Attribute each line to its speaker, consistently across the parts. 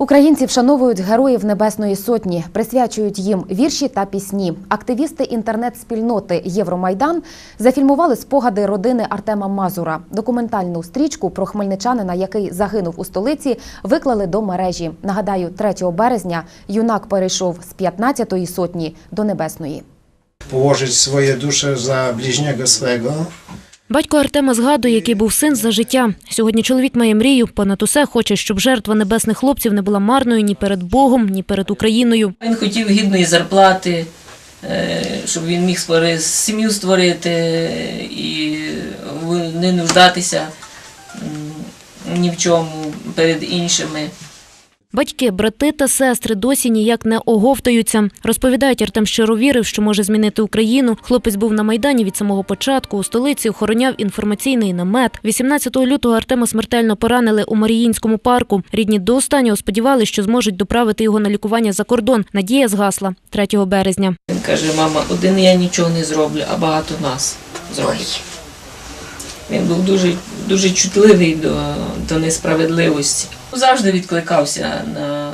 Speaker 1: Українці вшановують героїв Небесної Сотні, присвячують їм вірші та пісні. Активісти інтернет-спільноти Євромайдан зафільмували спогади родини Артема Мазура. Документальну стрічку про хмельничанина, який загинув у столиці, виклали до мережі. Нагадаю, 3 березня юнак перейшов з 15-ї сотні до Небесної.
Speaker 2: położyć swoje dusze za bliźniego swego.
Speaker 3: Батько Артема згадує, який був син за життя. Сьогодні чоловік має мрію. Понад усе хоче, щоб жертва небесних хлопців не була марною ні перед Богом, ні перед Україною.
Speaker 4: Він хотів гідної зарплати, е, щоб він міг сім'ю створити і не нуждатися ні в чому перед іншими.
Speaker 3: Батьки, брати та сестри досі ніяк не оговтаються. Розповідають, Артем щиро вірив, що може змінити Україну. Хлопець був на майдані від самого початку. У столиці охороняв інформаційний намет. 18 лютого Артема смертельно поранили у Маріїнському парку. Рідні до останнього сподівалися, що зможуть доправити його на лікування за кордон. Надія згасла 3 березня.
Speaker 4: Він каже, мама, один я нічого не зроблю, а багато нас зробить. Він був дуже, дуже чутливий до, до несправедливості. Завжди відкликався на,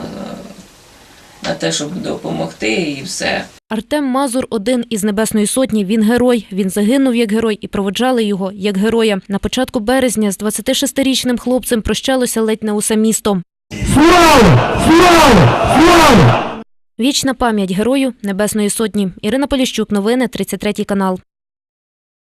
Speaker 4: на те, щоб допомогти і все.
Speaker 3: Артем Мазур один із Небесної Сотні. Він герой. Він загинув як герой і проводжали його як героя. На початку березня з 26-річним хлопцем прощалося ледь не усе місто. Вічна пам'ять герою Небесної Сотні. Ірина Поліщук, новини 33 канал.